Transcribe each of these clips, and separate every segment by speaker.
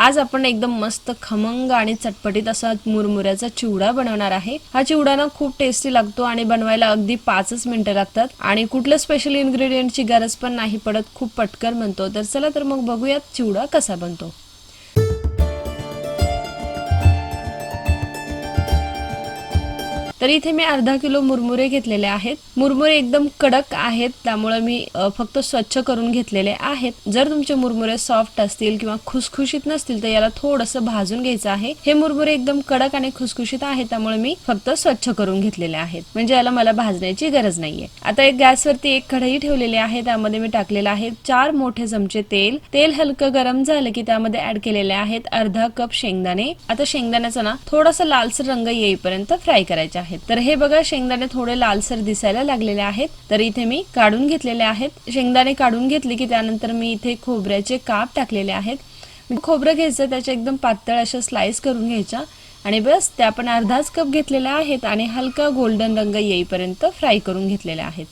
Speaker 1: आज आपण एकदम मस्त खमंग आणि चटपटीत असा मुरमुऱ्याचा चिवडा बनवणार आहे. हा चिवडा ना खूप टेस्टी लागतो आणि बनवायला अगदी पाचच मिनिटं लागतात. आणि कुठलं स्पेशल इन्ग्रेडियंटची गरज पण नाही पडत खूप पटकन बनतो. तर चला तर मग बघूयात चिवडा कसा बनतो. तर इथे मी अर्धा किलो मुरमुरे घेतलेले आहेत. मुरमुरे एकदम कडक आहेत त्यामुळे मी फक्त स्वच्छ करून घेतलेले आहेत. जर तुमचे मुरमुरे सॉफ्ट असतील किंवा खुसखुशीत नसतील तर याला थोडंसं भाजून घ्यायचं आहे. हे मुरमुरे एकदम कडक आणि खुसखुशीत आहेत त्यामुळे मी फक्त स्वच्छ करून घेतलेले आहेत. म्हणजे याला मला भाजण्याची गरज नाहीये. आता एक गॅसवरती एक कढई ठेवलेली आहे त्यामध्ये मी टाकलेलं आहे चार मोठे चमचे तेल. तेल हलकं गरम झालं की त्यामध्ये ऍड केलेले आहेत अर्धा कप शेंगदाणे. आता शेंगदाण्याचा ना थोडासा लालसर रंग येईपर्यंत फ्राय करायचे आहेत. तर हे बघा शेंगदाणे थोडे लालसर दिसायला लागलेले आहेत. तर इथे मी काढून घेतलेले आहेत. शेंगदाणे काढून घेतले की त्यानंतर मी इथे खोबऱ्याचे काप टाकलेले आहेत. खोबरं घ्यायचं त्याच्या एकदम पातळ अशा स्लाइस करून घ्यायच्या. आणि बस त्या पण अर्धाच कप घेतलेल्या आहेत आणि हलका गोल्डन रंग येईपर्यंत फ्राय करून घेतलेले आहेत.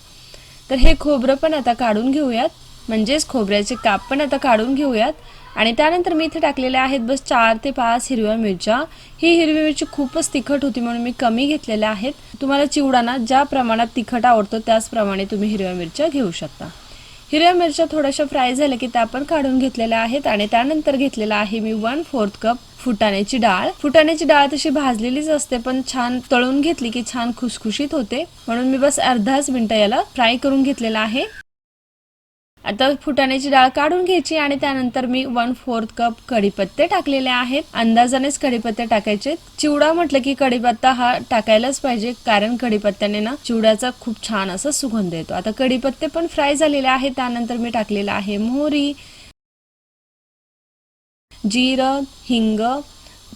Speaker 1: तर हे खोबरं पण आता काढून घेऊयात. म्हणजेच खोबऱ्याचे काप पण आता काढून घेऊयात. आणि त्यानंतर मी इथे टाकलेल्या आहेत बस चार ते पाच हिरव्या मिरच्या. ही हिरवी मिरची खूपच तिखट होती म्हणून मी कमी घेतलेल्या आहेत. तुम्हाला चिवडाना ज्या प्रमाणात तिखट आवडतो त्याचप्रमाणे तुम्ही हिरव्या मिरच्या घेऊ शकता. हिरव्या मिरच्या थोड्याशा फ्राय झाल्या की त्या पण काढून घेतलेल्या आहेत आणि त्यानंतर घेतलेला आहे मी वन फोर्थ कप फुटाण्याची डाळ. फुटाण्याची डाळ तशी भाजलेलीच असते पण छान तळून घेतली की छान खुसखुशीत होते. म्हणून मी बस अर्धाच मिनिटं याला फ्राय करून घेतलेला आहे. आता फुटाण्याची डाळ काढून घ्यायची आणि त्यानंतर मी वन फोर्थ कप कढीपत्ते टाकलेले आहेत. अंदाजानेच कढीपत्ते टाकायचे. चिवडा म्हटलं की कढीपत्ता हा टाकायलाच पाहिजे कारण कढीपत्त्याने ना चिवड्याचा खूप छान असा सुगंध येतो. आता कढीपत्ते पण फ्राय झालेले आहेत. त्यानंतर मी टाकलेला आहे मोहरी जिरं हिंग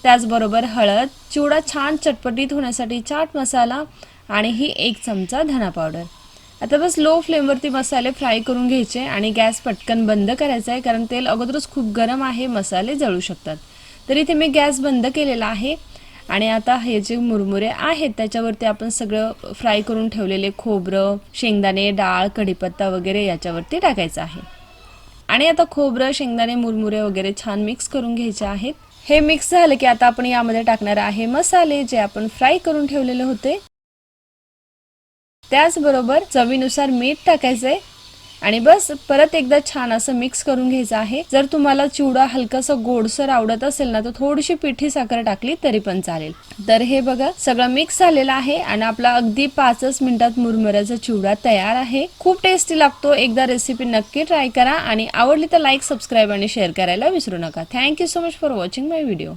Speaker 1: त्याचबरोबर हळद. चिवडा छान चटपटीत होण्यासाठी चाट मसाला आणि ही एक चमचा धना पावडर आता बस लो फ्लेमवरती मसाले फ्राय करून घ्यायचे आणि गॅस पटकन बंद करायचा आहे कारण तेल अगोदरच खूप गरम आहे मसाले जळू शकतात. तर इथे मी गॅस बंद केलेला आहे आणि आता हे जे मुरमुरे आहेत त्याच्यावरती आपण सगळं फ्राय करून ठेवलेले खोबरं शेंगदाणे डाळ कढीपत्ता वगैरे याच्यावरती टाकायचं आहे. आणि आता खोबरं शेंगदाणे मुरमुरे वगैरे छान मिक्स करून घ्यायचे आहेत. हे मिक्स झालं की आता आपण यामध्ये टाकणार आहे मसाले जे आपण फ्राय करून ठेवलेले होते. त्याचबरोबर चवीनुसार मीठ टाकायचंय. आणि बस परत एकदा छान असं मिक्स करून घ्यायचं आहे. जर तुम्हाला चिवडा हलकासा गोडसर आवडत असेल ना तर थोडीशी पिठी साखर टाकली तरी पण चालेल. तर हे बघा सगळं मिक्स झालेलं आहे आणि आपला अगदी पाचच मिनिटात मुरमुऱ्याचा चिवडा तयार आहे. खूप टेस्टी लागतो. एकदा रेसिपी नक्की ट्राय करा आणि आवडली तर लाईक सबस्क्राईब आणि शेअर करायला विसरू नका. Thank you so much for watching my video